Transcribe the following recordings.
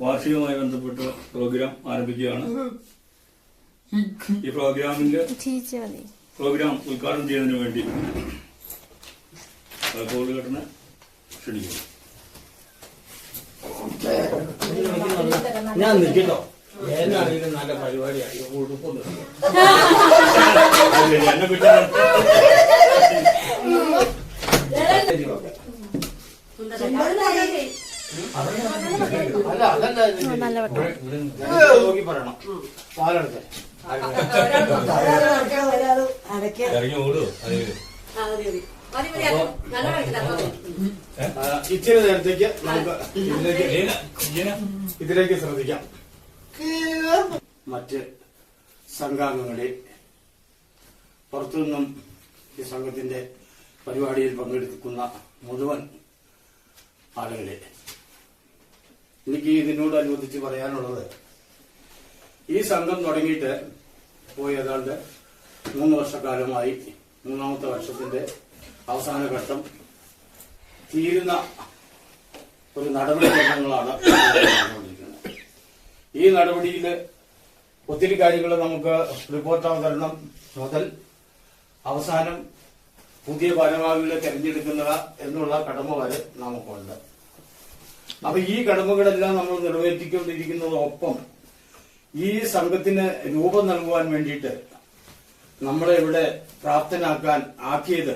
വാർഷികവുമായി ബന്ധപ്പെട്ട് പ്രോഗ്രാം ആരംഭിക്കുകയാണ്. ഈ പ്രോഗ്രാമിന്റെ പ്രോഗ്രാം ഉദ്ഘാടനം ചെയ്യുന്നതിന് വേണ്ടി ഘടന ക്ഷണിക്കുന്നു. ഞാൻ നിൽക്കട്ടോ. എന്നാണെങ്കിലും നല്ല പരിപാടിയാണ്. എന്നെ കുറ്റം അല്ല അതല്ല ഇത്. നല്ല വട്ടം ഇവിടെ നോക്കി പറയണം പാലെടുത്ത് ഇറങ്ങി ഓടുവോ ആ, ഇച്ചിരി നേരത്തേക്ക് നമുക്ക് ഇതിലേക്ക് ഇതിലേക്ക് ശ്രദ്ധിക്കാം മറ്റ് സംഘാംഗങ്ങളെ പുറത്തുനിന്നും ഈ സംഘത്തിന്റെ പരിപാടിയിൽ പങ്കെടുക്കുന്ന മുഴുവൻ ആളുകളെ എനിക്ക് ഇതിനോടനുബന്ധിച്ച് പറയാനുള്ളത് ഈ സംഘം തുടങ്ങിയിട്ട് പോയി ഏതാണ്ട് മൂന്ന് വർഷക്കാലമായി മൂന്നാമത്തെ വർഷത്തിന്റെ അവസാന ഘട്ടം തീരുന്ന ഒരു നടപടിക്രമങ്ങളാണ്. ഈ നടപടിയിൽ ഒത്തിരി കാര്യങ്ങൾ നമുക്ക് റിപ്പോർട്ട് അവതരണം മുതൽ അവസാനം പുതിയ ഭാരവാഹികളെ തെരഞ്ഞെടുക്കുക എന്നുള്ള കടമ വരെ നമുക്കുണ്ട് അപ്പൊ ഈ കടമകളെല്ലാം നമ്മൾ നിറവേറ്റിക്കൊണ്ടിരിക്കുന്നതോടൊപ്പം ഈ സംഘത്തിന് രൂപം നൽകുവാൻ വേണ്ടിയിട്ട് നമ്മളെ ഇവിടെ പ്രാപ്തനാക്കാൻ ആക്കിയത്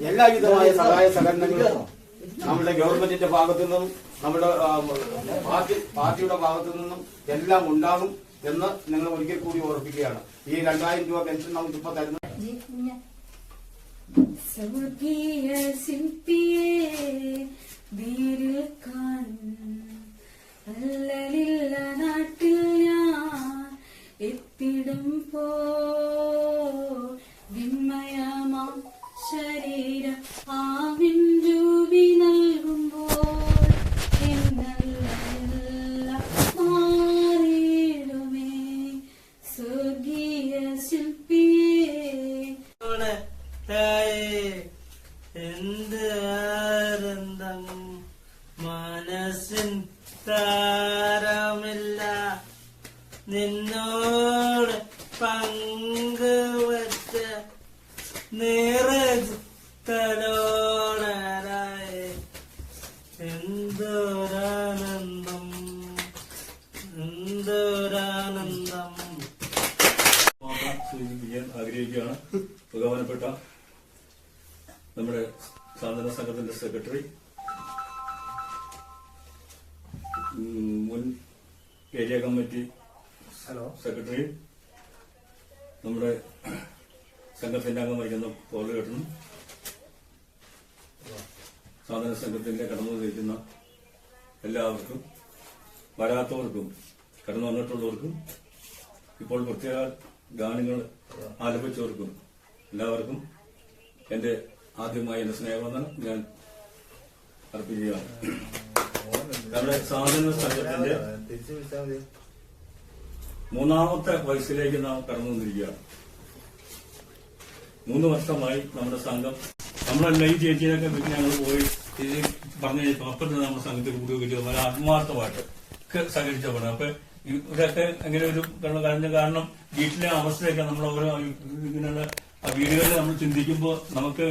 എല്ലാവിധമായ സഹായ സഹകരണങ്ങളും നമ്മുടെ ഗവൺമെന്റിന്റെ ഭാഗത്തു നിന്നും നമ്മുടെ പാർട്ടി പാർട്ടിയുടെ ഭാഗത്തു നിന്നും എല്ലാം ഉണ്ടാകും എന്ന് നിങ്ങൾ ഒരിക്കൽ കൂടി ഓർപ്പിക്കുകയാണ്. ഈ രണ്ടായിരം രൂപ പെൻഷൻ നമുക്കിപ്പോ തരുന്ന സ്വർഗീയ ശില്പിയെ വീരിൽ കാണും അല്ലലില്ല നാട്ടിൽ ഞാൻ എത്തിടും പോ. ശരീരം ആവിൻ രൂപി മനസ്സിൻ താരമില്ല. നിന്നോട് പങ്കുവച്ച നിറത്തലോടരായി എന്തൊരാനന്ദം എന്തൊരാനന്ദം. ആഗ്രഹിക്കുകയാണ് ബഹുമാനപ്പെട്ട നമ്മുടെ സാധന സംഘത്തിന്റെ സെക്രട്ടറി മുൻ ഏരിയ കമ്മിറ്റി ഹലോ. സെക്രട്ടറി നമ്മുടെ സംഘത്തിന്റെ അംഗമായിരിക്കുന്ന പോലുകെട്ടനും സാധന സംഘത്തിന്റെ കടന്നു വന്നിരിക്കുന്ന എല്ലാവർക്കും വരാത്തവർക്കും കടന്നു വന്നിട്ടുള്ളവർക്കും ഇപ്പോൾ പ്രത്യേക ഗാനങ്ങൾ ആലപിച്ചവർക്കും എല്ലാവർക്കും എന്റെ ആദ്യമായി എന്റെ സ്നേഹവന്ദനം ഞാൻ അർപ്പിക്കുകയാണ്. നമ്മുടെ സാധന സംഘത്തിന്റെ മൂന്നാമത്തെ വയസ്സിലേക്ക് നാം കടന്നു വന്നിരിക്കുകയാണ് മൂന്ന് വർഷമായി നമ്മുടെ സംഘം നമ്മുടെ ലൈ ചേച്ചിയൊക്കെ വീട്ടിൽ ഞങ്ങൾ പോയി. ഇത് പറഞ്ഞു കഴിഞ്ഞപ്പോൾ നമ്മുടെ സംഘത്തിൽ കൂടി ചെയ്തു വളരെ ആത്മാർത്ഥമായിട്ട് ഒക്കെ പണം അപ്പൊ ഇവരൊക്കെ അങ്ങനെ ഒരു കാരണം കാരണം വീട്ടിലെ അവസ്ഥയൊക്കെ നമ്മൾ ഓരോ ഇങ്ങനെയുള്ള വീടുകളിൽ നമ്മൾ ചിന്തിക്കുമ്പോൾ നമുക്ക്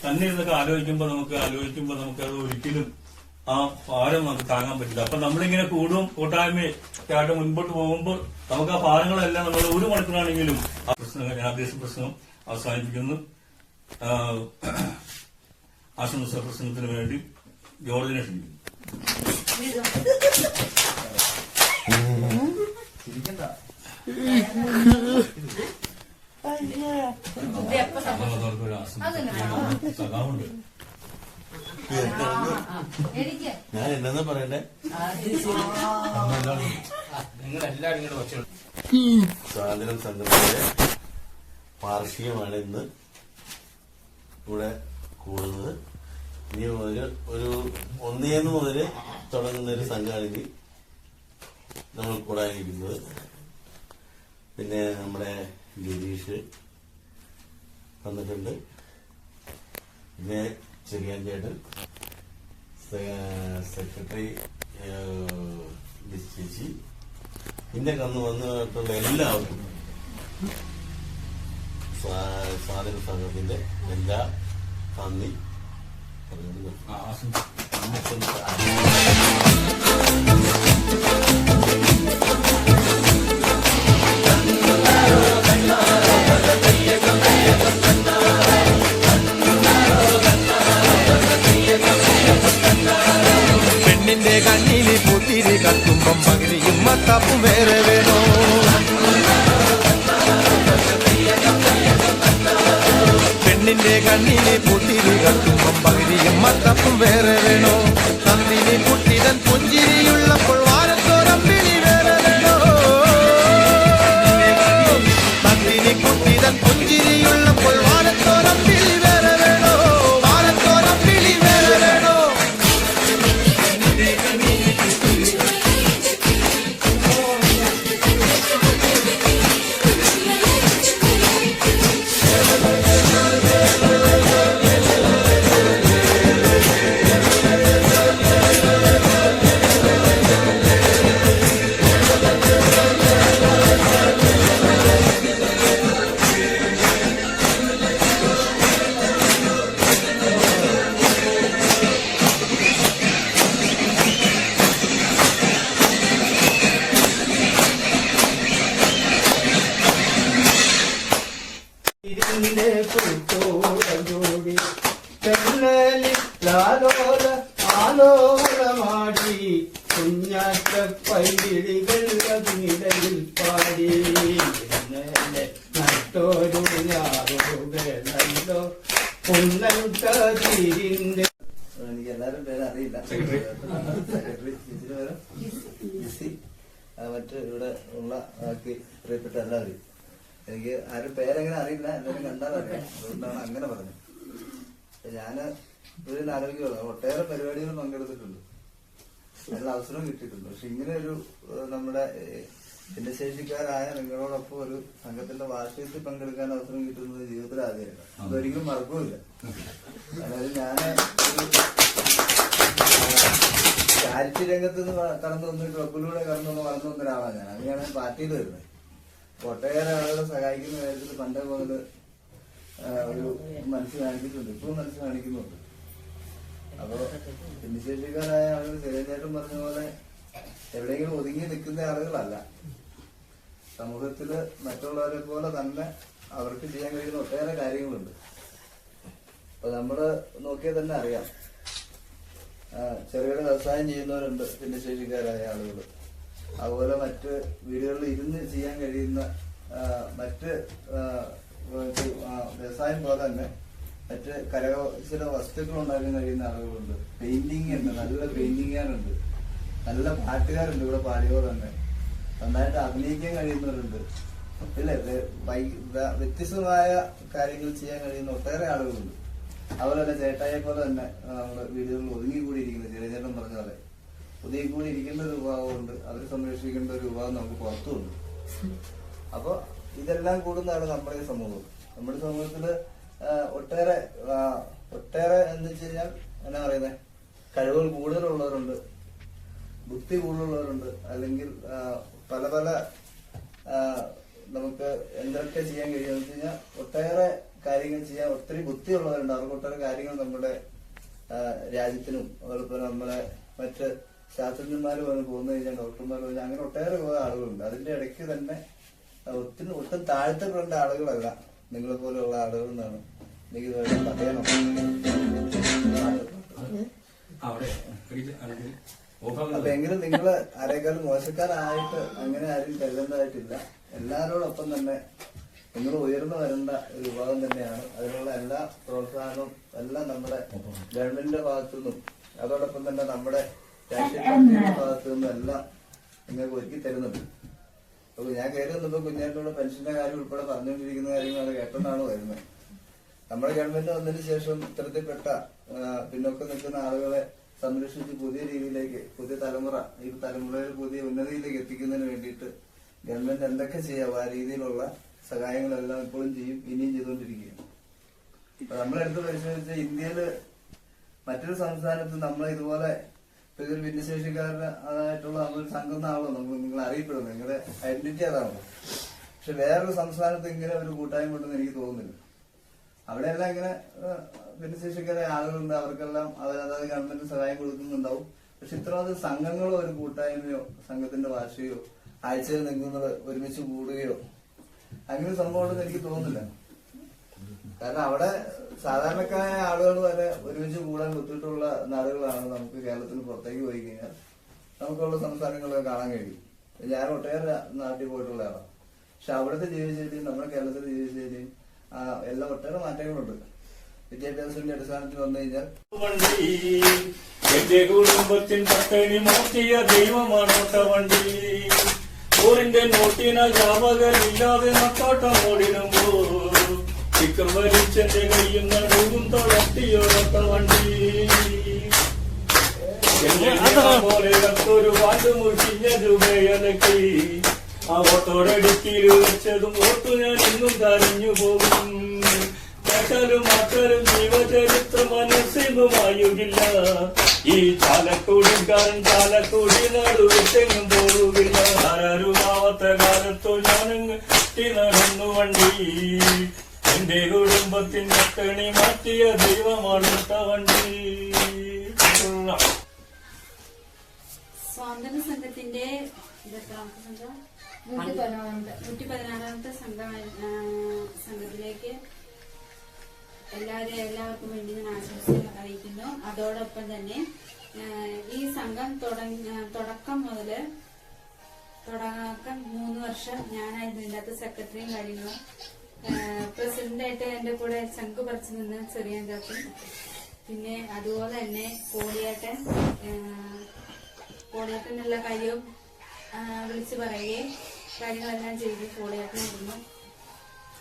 തന്നെ ഇരുന്നൊക്കെ ആലോചിക്കുമ്പോൾ നമുക്ക് ആലോചിക്കുമ്പോൾ നമുക്ക് അത് ഒരിക്കലും ആ ഭാരം നമുക്ക് താങ്ങാൻ പറ്റില്ല. അപ്പൊ നമ്മളിങ്ങനെ കൂടും കൂട്ടായ്മയൊക്കെ ആയിട്ട് മുൻപോട്ട് പോകുമ്പോൾ നമുക്ക് ആ ഭാരങ്ങളെല്ലാം നമ്മൾ ഒരു മണിക്കൂറാണെങ്കിലും ആ പ്രശ്നം ജനാദേശ പ്രശ്നം അവസാനിപ്പിക്കുന്നു. ആശംസ പ്രസംഗത്തിന് വേണ്ടി ജോർജിനെ ക്ഷണിക്കുന്നു. സഖാവുണ്ട്. ഞാൻ എന്നാ പറയണ്ടേ? സ്വാതന്ത്ര്യം സംഘത്തിന്റെ വാർഷികമാണ് ഇന്ന് ഇവിടെ കൂടുന്നത്. ഇനി മുതൽ ഒരു ഒന്നേന്ന് മുതൽ തുടങ്ങുന്ന ഒരു സംഘമാണ് നമ്മൾ കൂടാനിരിക്കുന്നത്. പിന്നെ നമ്മുടെ ഗിരീഷ് വന്നിട്ടുണ്ട്. പിന്നെ ചെറിയാൻ ചേട്ടൻ സെക്രട്ടറി ചേച്ചി. പിന്നെ കന്ന് വന്നിട്ടുള്ള എല്ലാവർക്കും സ്വാ- സ്വാതന്ത്ര്യ സംഘത്തിന്റെ എല്ലാ നന്ദി. പറഞ്ഞുകൊണ്ട് പുത്തിരി കത്തുമ്പം പകിരിയും മത്തപ്പും വേറെ വേണോ പെണ്ണിന്റെ കണ്ണില് പുത്തിരി കത്തുമ്പം പകിരിയും മത്തപ്പും വേറെ വേണോ നന്ദിനി പുട്ടിതൻ പുഞ്ചിരിയുള്ളപ്പോൾ വാരത്തോരമ്പിളി വേറെ വേണോ നന്ദിനി പുട്ടിതൻ പുഞ്ചിരിയുള്ളപ്പോൾ എനിക്ക് എല്ലാവരും പേര് അറിയില്ല മറ്റ് ഇവിടെ ഉള്ള ബാക്കി പ്രിയപ്പെട്ട എല്ലാവരും എനിക്ക് ആരും പേരെങ്ങനെ അറിയില്ല എല്ലാവരും കണ്ടാൽ അറിയാം അതുകൊണ്ടാണ് അങ്ങനെ പറഞ്ഞത്. ഞാൻ ഒരു ആലോചിക്കുള്ളൂ ഒട്ടേറെ പരിപാടികൾ പങ്കെടുത്തിട്ടുണ്ട്. നല്ല അവസരം കിട്ടിയിട്ടുണ്ട്. പക്ഷെ ഇങ്ങനെ ഒരു നമ്മുടെ ഭിന്നശേഷിക്കാരായ നിങ്ങളോടൊപ്പം ഒരു സംഘത്തിന്റെ വാർഷികത്തിൽ പങ്കെടുക്കാൻ അവസരം കിട്ടുന്നത് ജീവിതത്തിൽ ആദ്യമായില്ല അതൊരിക്കലും മറക്കില്ല. അതായത് ഞാൻ ചാരിറ്റി രംഗത്ത് നിന്ന് കടന്നു വന്ന് ക്ലബിലൂടെ കടന്നു വന്ന് വളർന്നു വന്ന ഒരാളാണ് ഞാൻ. അങ്ങനെയാണ് പാർട്ടിയിൽ വരുന്നത്. ഒട്ടേറെ ആളുകളെ സഹായിക്കുന്ന കാര്യത്തിൽ പണ്ടേ മുതൽ ഒരു മനസ്സ് കാണിക്കുന്നുണ്ട് ഇപ്പോഴും മനസ്സ് കാണിക്കുന്നുണ്ട്. അപ്പോ ഭിന്നശേഷിക്കാരായ ആളുകൾ ചെറിയ ചേട്ടൻ പറഞ്ഞ പോലെ എവിടെയെങ്കിലും ഒതുങ്ങി നിൽക്കുന്ന ആളുകളല്ല. സമൂഹത്തിൽ മറ്റുള്ളവരെ പോലെ തന്നെ അവർക്ക് ചെയ്യാൻ കഴിയുന്ന ഒട്ടേറെ കാര്യങ്ങളുണ്ട്. അപ്പൊ നമ്മൾ നോക്കിയാൽ തന്നെ അറിയാം. ചെറുകിട വ്യവസായം ചെയ്യുന്നവരുണ്ട് ഭിന്നശേഷിക്കാരായ ആളുകൾ അതുപോലെ മറ്റ് വീടുകളിൽ ഇരുന്ന് ചെയ്യാൻ കഴിയുന്ന മറ്റ് വ്യവസായം പോലെ തന്നെ മറ്റ് കരകൗശല വസ്തുക്കൾ ഉണ്ടാക്കാൻ കഴിയുന്ന ആളുകളുണ്ട്. പെയിന്റിങ് ഉണ്ട് നല്ല പെയിന്റിങ്ങുകാരുണ്ട്. നല്ല പാട്ടുകാരുണ്ട് ഇവിടെ പാടിയവർ തന്നെ. നന്നായിട്ട് അഭിനയിക്കാൻ കഴിയുന്നവരുണ്ട്. ഇല്ലേ? വ്യത്യസ്തമായ കാര്യങ്ങൾ ചെയ്യാൻ കഴിയുന്ന ഒട്ടേറെ ആളുകളുണ്ട്. അതുപോലെ ചേട്ടായെ പോലെ തന്നെ നമ്മുടെ വീടുകളിൽ ഒതുങ്ങിക്കൂടിയിരിക്കുന്ന ജലചേട്ടൻ പറഞ്ഞ പോലെ. ഒതുങ്ങിക്കൂടി ഇരിക്കുന്ന ഒരു വിഭാഗമുണ്ട് അവരെ സംരക്ഷിക്കേണ്ട ഒരു വിഭാഗം നമുക്ക് പുറത്തുമുണ്ട് അപ്പൊ ഇതെല്ലാം കൂടുന്നതാണ് നമ്മുടെ ഈ സമൂഹം. നമ്മുടെ സമൂഹത്തിൽ ആ, ഒട്ടേറെ ഒട്ടേറെ എന്ന് വെച്ച് കഴിഞ്ഞാൽ എന്നാ പറയുന്നത് കഴിവുകൾ കൂടുതലുള്ളവരുണ്ട്. ബുദ്ധി കൂടുതലുള്ളവരുണ്ട്. അല്ലെങ്കിൽ പല പല നമുക്ക് എന്തൊക്കെ ചെയ്യാൻ കഴിയുമെന്ന് വെച്ച് കഴിഞ്ഞാൽ ഒട്ടേറെ കാര്യങ്ങൾ ചെയ്യാൻ ഒത്തിരി ബുദ്ധിയുള്ളവരുണ്ട്. അവർക്ക് ഒട്ടേറെ കാര്യങ്ങൾ നമ്മുടെ രാജ്യത്തിനും അതുപോലെ നമ്മളെ മറ്റ് ശാസ്ത്രജ്ഞന്മാർ വന്ന് പോകുന്ന കഴിഞ്ഞാൽ ഡോക്ടർമാർ വന്ന് അങ്ങനെ ഒട്ടേറെ ആളുകളുണ്ട്. അതിന്റെ ഇടയ്ക്ക് തന്നെ ഒത്തിരി ഒട്ടും താഴ്ത്തപ്പെടേണ്ട ആളുകളല്ല. നിങ്ങളെ പോലെയുള്ള ആളുകൾ എന്നാണ് എനിക്ക് പറയണം അവിടെ. അപ്പൊ എങ്കിലും നിങ്ങൾ ആരെക്കാളും മോശക്കാരായിട്ട് അങ്ങനെ ആരും കരുതേണ്ടതായിട്ടില്ല എല്ലാവരോടൊപ്പം തന്നെ നിങ്ങൾ ഉയർന്നു വരേണ്ട ഒരു വിഭാഗം തന്നെയാണ്. അതിനുള്ള എല്ലാ പ്രോത്സാഹനവും എല്ലാം നമ്മുടെ ഗവൺമെന്റിന്റെ ഭാഗത്തു നിന്നും അതോടൊപ്പം തന്നെ നമ്മുടെ രാഷ്ട്രീയ ഭാഗത്തു നിന്നും എല്ലാം നിങ്ങൾക്ക് ഒരുക്കി തരുന്നുണ്ട്. അപ്പൊ ഞാൻ കയറി വന്നപ്പോ കുഞ്ഞാറ്റോട് പെൻഷന്റെ കാര്യം ഉൾപ്പെടെ പറഞ്ഞുകൊണ്ടിരിക്കുന്ന കാര്യങ്ങളാണ് കേട്ടോണ്ടാണ് വരുന്നത്. നമ്മുടെ ഗവൺമെന്റ് വന്നതിന് ശേഷം ഇത്തരത്തിൽപ്പെട്ട പിന്നോക്കം നിൽക്കുന്ന ആളുകളെ സംരക്ഷിച്ച് പുതിയ രീതിയിലേക്ക് പുതിയ തലമുറ ഈ തലമുറയിൽ പുതിയ ഉന്നതിയിലേക്ക് എത്തിക്കുന്നതിന് വേണ്ടിയിട്ട് ഗവൺമെന്റ് എന്തൊക്കെ ചെയ്യാവും ആ രീതിയിലുള്ള സഹായങ്ങളെല്ലാം ഇപ്പോഴും ചെയ്യും ഇനിയും ചെയ്തുകൊണ്ടിരിക്കുകയാണ്. നമ്മളെടുത്ത് പരിശോധിച്ച ഇന്ത്യയിൽ മറ്റൊരു സംസ്ഥാനത്ത് നമ്മൾ ഇതുപോലെ ഇതൊരു ഭിന്നശേഷിക്കാരുടെ അതായിട്ടുള്ള നമ്മളൊരു സംഘം എന്നാണല്ലോ നമ്മൾ നിങ്ങൾ അറിയപ്പെടുന്നത്. നിങ്ങളുടെ ഐഡന്റിറ്റി അതാണല്ലോ. പക്ഷെ വേറൊരു സംസ്ഥാനത്ത് ഇങ്ങനെ ഒരു കൂട്ടായ്മ ഉണ്ടെന്ന് എനിക്ക് തോന്നുന്നില്ല. അവിടെയെല്ലാം ഇങ്ങനെ ഭിന്നശേഷിക്കാരെ ആളുകളുണ്ട്. അവർക്കെല്ലാം അവർ അതായത് ഗവൺമെന്റ് സഹായം കൊടുക്കുന്നുണ്ടാവും. പക്ഷെ ഇത്ര അത് സംഘങ്ങളോ ഒരു കൂട്ടായ്മയോ സംഘത്തിന്റെ ഭാഷയോ ആഴ്ചയിൽ നിൽക്കുന്നത് ഒരുമിച്ച് കൂടുകയോ അങ്ങനെ സംഭവം എനിക്ക് തോന്നുന്നില്ല. കാരണം അവിടെ സാധാരണക്കാരായ ആളുകൾ വരെ ഒരുമിച്ച് കൂടാൻ ഒത്തിട്ടുള്ള നാടുകളാണ് നമുക്ക് കേരളത്തിന് പുറത്തേക്ക് പോയി കഴിഞ്ഞാൽ നമുക്കുള്ള സംസ്ഥാനങ്ങളൊക്കെ കാണാൻ കഴിയും. ഞാൻ ഒട്ടേറെ നാട്ടിൽ പോയിട്ടുള്ളതാണ് പക്ഷെ അവിടുത്തെ ജീവിതശൈലിയും നമ്മുടെ കേരളത്തിലെ ആ, എല്ലാം ഒട്ടേറെ മാറ്റങ്ങളുണ്ട്. വിദ്യാഭ്യാസത്തിന്റെ അടിസ്ഥാനത്തിൽ വന്നു കഴിഞ്ഞാൽ എന്റെ കുടുംബത്തിൻ പട്ടണി മാറ്റിയ ദൈവമാണ് വണ്ടി. ഊരിന്റെ നോട്ടിനാൽ ജാപകരില്ലാതെ നത്തോട്ടം ഓടിടുമ്പോ ചിക്കൻ വലിച്ചെന്റെ കയ്യും നടുവും തളർത്തിയൊരൊട്ട വണ്ടി. എന്നെ പോലെ കത്തൊരു വാണ്ട് മുഷിഞ്ഞ രൂപയലക്കി ആ ഓട്ടോടടുക്കിൽ വെച്ചതും ഓർത്തു ഞാൻ ഇന്നും കരഞ്ഞു പോകും. കേട്ടാലും മാത്രം ജീവചരിത്രം മനസ്സിലുമായുകില്ല ഈ ചാലക്കൂടിക്കാരൻ ചാലക്കുടി നടുവിട്ടെങ്ങും പോവുകില്ല ആരാരുമാവാത്ത കാലത്തോ ഞാനങ്ങ് നടന്നു വണ്ടി. എന്റെ കുടുംബത്തിന്റെ കണി മാറ്റിയ ദൈവമാണ് വണ്ടി. സ്വാതന്ത്ര്യ സംഘത്തിന്റെ ഇത് എത്രാമത്തെ സംഘം നൂറ്റി പതിനാറാമത്തെ സംഘത്തിലേക്ക് എല്ലാവരും എല്ലാവർക്കും വേണ്ടി ഞാൻ ആശംസ അറിയിക്കുന്നു. അതോടൊപ്പം തന്നെ ഈ സംഘം തുടക്കം മുതൽ തുടക്കം മൂന്ന് വർഷം ഞാനായിരുന്നു ഇതിന്റെ അകത്ത് സെക്രട്ടറിയും കാര്യങ്ങളും പ്രസിഡന്റായിട്ട് എന്റെ കൂടെ ശംഖ് പറിച്ചു നിന്ന് ചെറിയ പിന്നെ അതുപോലെ തന്നെ കോടിയേട്ടൻ കോടിയേട്ടനുള്ള കാര്യവും വിളിച്ചു പറയുകയും കാര്യങ്ങളെല്ലാം ചെയ്ത് കോടിയേട്ടനായിരുന്നു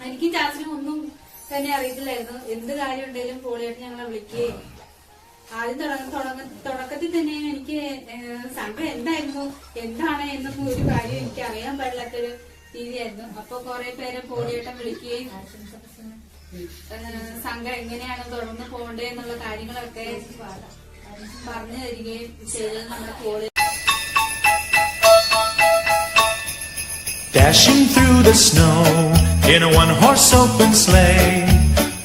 എനിക്കും ചാച്ചനും ഒന്നും തന്നെ അറിയത്തില്ലായിരുന്നു. എന്ത് കാര്യം ഉണ്ടെങ്കിലും പോളിയായിട്ട് ഞങ്ങളെ വിളിക്കുകയും ആദ്യം തുടങ്ങ തുടങ്ങ തുടക്കത്തിൽ തന്നെ എനിക്ക് സംഘം എന്തായിരുന്നു എന്താണ് എന്നൊന്നും ഒരു കാര്യം എനിക്ക് അറിയാൻ പാടില്ലാത്തൊരു രീതിയായിരുന്നു. അപ്പൊ കുറെ പേരെ പോളിയേട്ടം വിളിക്കുകയും സംഘം എങ്ങനെയാണ് തുടർന്ന് പോകേണ്ടത് എന്നുള്ള കാര്യങ്ങളൊക്കെ പറഞ്ഞു തരികയും ചെയ്തത് നമ്മുടെ Poly Dashing through the snow in a one horse open sleigh.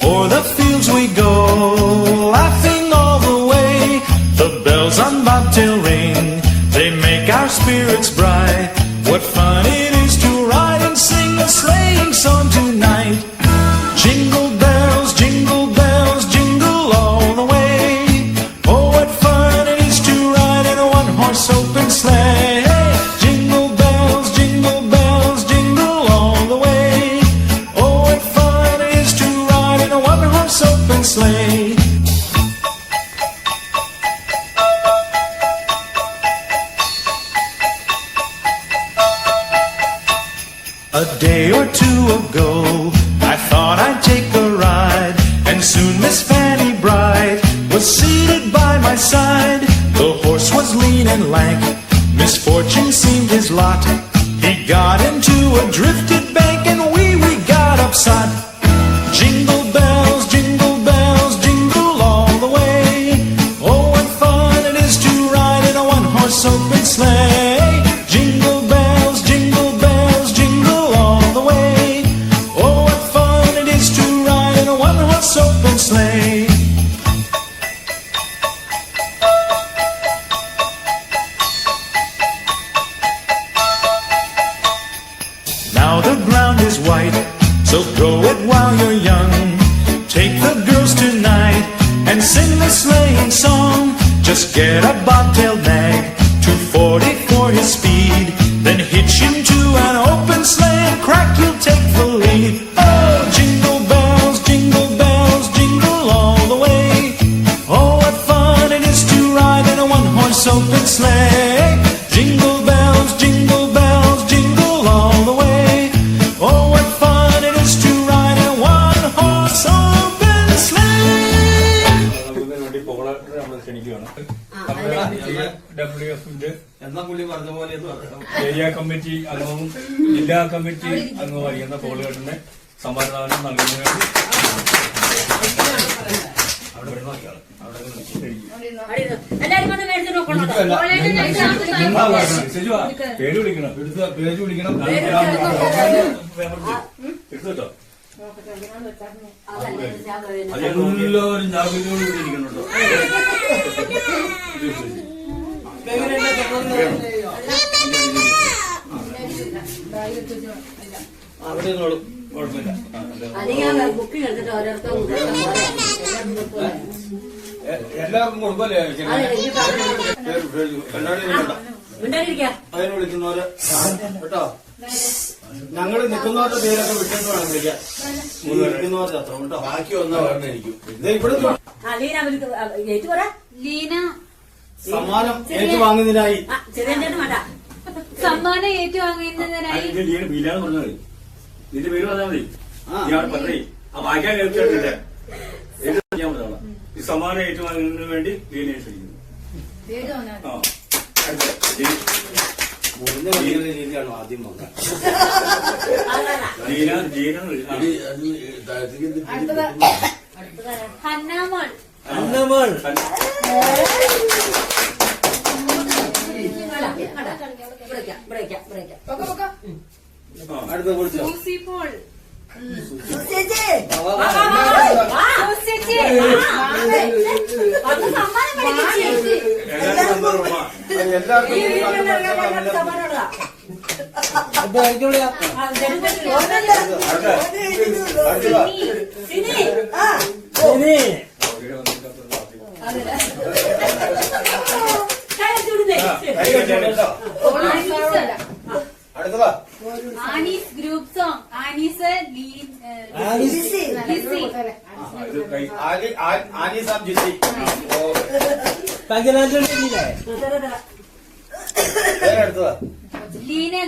O'er the fields we go, laughing all the way. The bells on bobtail ring, they make our spirits bright. A day or two ago, I thought I'd take a ride, and soon Miss Fanny Bright was seated by my side. The horse was lean and lank, misfortune seemed his lot. He got into a drifted bank, and we we got upset. One-horse open sleigh. Jingle bells, jingle bells, jingle all the way. Oh, what fun it is to ride in a one-horse open sleigh. എന്നാ പുള്ളി പറഞ്ഞ പോലെ എന്ന് പറഞ്ഞു area committee അംഗവും ജില്ലാ committee അംഗവുമായിരിക്കുന്ന പോളുകെട്ടിന് സമ്മാനദാനം നൽകുന്നതിന് വേണ്ടി അവിടെ. അവിടെ പേര് വിളിക്കണം. എടുത്ത് പേജ് വിളിക്കണം. എടുത്തോ. എല്ലാവരും ജാഗ്രതയോട് കൂടി ഇരിക്കണുണ്ടോ അവിടെ ഇരുന്നോളും കുഴപ്പമില്ല. അല്ലെങ്കിൽ ഞാൻ ബുക്കിംഗ് എടുത്തിട്ട് ഓരോരുത്തർ എ- എല്ലാവർക്കും കൊടുക്കല്ലേ അതിന് വിളിക്കുന്നവര് കേട്ടോ? ഞങ്ങൾ നിൽക്കുന്നവരുടെ പേരൊക്കെ വിട്ടിട്ട് വേണം വിളിക്കാൻ. നിൽക്കുന്നവരുടെ അത്ര കേട്ടോ? ബാക്കി ഒന്നാ പറഞ്ഞിരിക്കും ദേ ഇവിടെ സമ്മാനം ഏറ്റുവാങ്ങുന്നതിനായി സമ്മാനം ഏറ്റുവാങ്ങുന്നതിനായി ഇത് പറഞ്ഞാൽ മതി. നിന്റെ പേര് പറഞ്ഞാൽ മതി. പറഞ്ഞേ. ആ വായിക്കാൻ കേൾക്കില്ല ഞാൻ ഈ സമ്മാനം ഏറ്റുവാങ്ങുന്നതിന് വേണ്ടി ലീനയെ ക്ഷണിക്കുന്നു. ആ. രീതിയാണ് ആദ്യം വന്നത്? ഹന്നാമോൾ അന്നമോൾ. അടുത്ത കുറിച്ചോ സൂസി പോൾ. ചേച്ചി. വാ, എല്ലാവർക്കും ഈ ഈ വീട്ടിലുള്ള കാണുന്ന എല്ലാവർക്കും എല്ലാവർക്കും സമ്മാനം ഉള്ളതാ. അപ്പൊ ആയിക്കോട്ടെ ആ, ചേട്ടൻ ചേട്ടൻ അടുത്ത അടുത്ത വാ. സിനി ഇനി കൈ ചൂടുന്നേ കൈ കെട്ടണം കേട്ടോ. അടുത്ത വാ ആനീസ് ഗ്രൂപ്പ് സോങ് ആനീസ് ലീ- ഏ, ആനീസ്. ലിസി ആ, ഇത് കൈ ആലി ആ- ആലി സാബ് ജിസി ഓ പകരാജല്ലേ വേറെ അടുത്ത വാ ലീന ഗ്രൂപ്പ്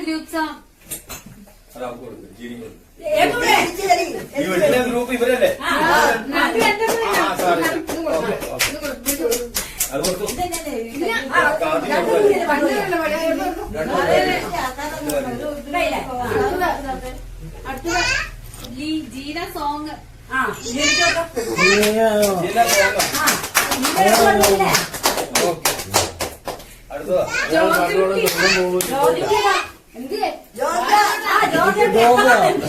സോങ് അത് അവർക്ക് കൊടുക്ക്. ജീനി കൊടുക്ക്. ഏതുവരെ ഈ വീട്ടിലെ ഗ്രൂപ്പ് ഇവരല്ലേ? അത് കൊടുത്തു. ലീ ജീന സോങ് ആ എനിക്കോട്ടോ ജില്ലാ പോകാം ആ നിങ്ങൾ വന്നില്ലേ ഓക്കെ അടുത്ത വാ ജോലിക്കാ ജോർജ ആ ജോർജ അടുത്ത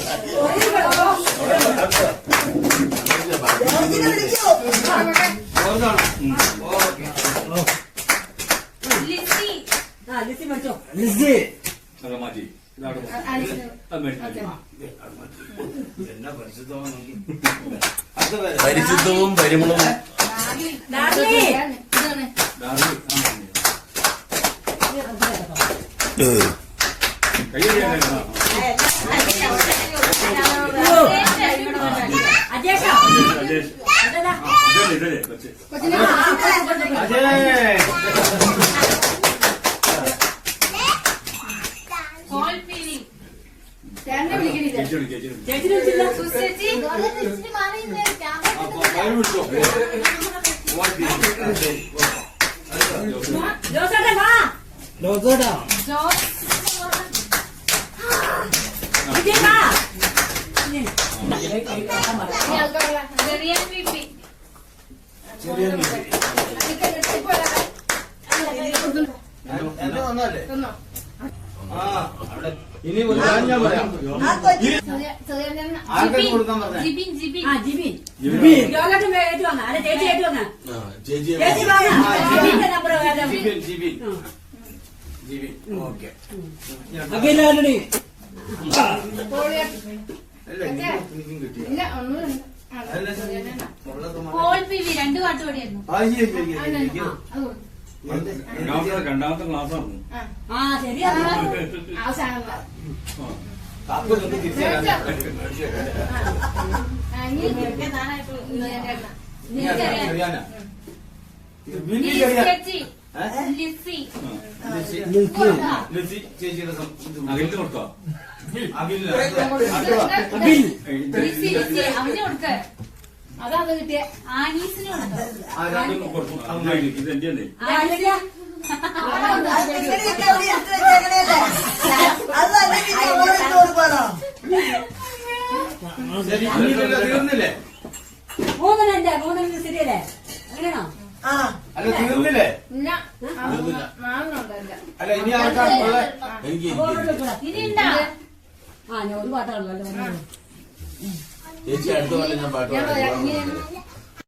ഓക്കെ ലിസി ആ ലിസി മേടിച്ചോ ലിസി പരിശുദ്ധവും പരിമളവും ചേച്ചി ചേച്ചി. ചേച്ചി ചേച്ചി ചേച്ചി ചേച്ചി സം- ഇത് അകലിന് കൊടുത്തോ അഖിലിന് അടുത്ത വാ. അഖിൽ ലിസി ലിസി അവന് കൊടുക്ക അതാണ് കിട്ടിയ ആനീസിന് കൊടുക്ക ആ, രണ്ട് അതൊന്നും കൊടുത്തു അങ്ങനെ ഇത് എന്റെ ഇനി ആലിയ ശരി ഇനിയില്ലല്ലോ, തീർന്നില്ലേ മൂന്നെണ്ണം എന്റെ മൂന്നെണ്ണം ശരിയല്ലേ അങ്ങനെയാണോ അല്ല തീർന്നില്ലേ തീർന്നില്ല. അല്ല ഇനി ആർക്കാണ് ഉള്ളത് എനിക്ക് അപ്പൊ അവിടെ എനിക്ക് വെക്കൂടാ. ഇനിയുണ്ടോ ആ. ചേച്ചിയുടെ അകലിന് കൊടുത്തോ? അകലിന് കൊടുക്ക. അതാ കിട്ടിയ. ആനീസിന് കൊടുത്തു? ഇത് എന്റെ ഞാൻ ഒരു പാട്ടാണല്ലോ ചേച്ചി അടുത്ത പോലെ ഞാൻ പാട്ട് പാടാം.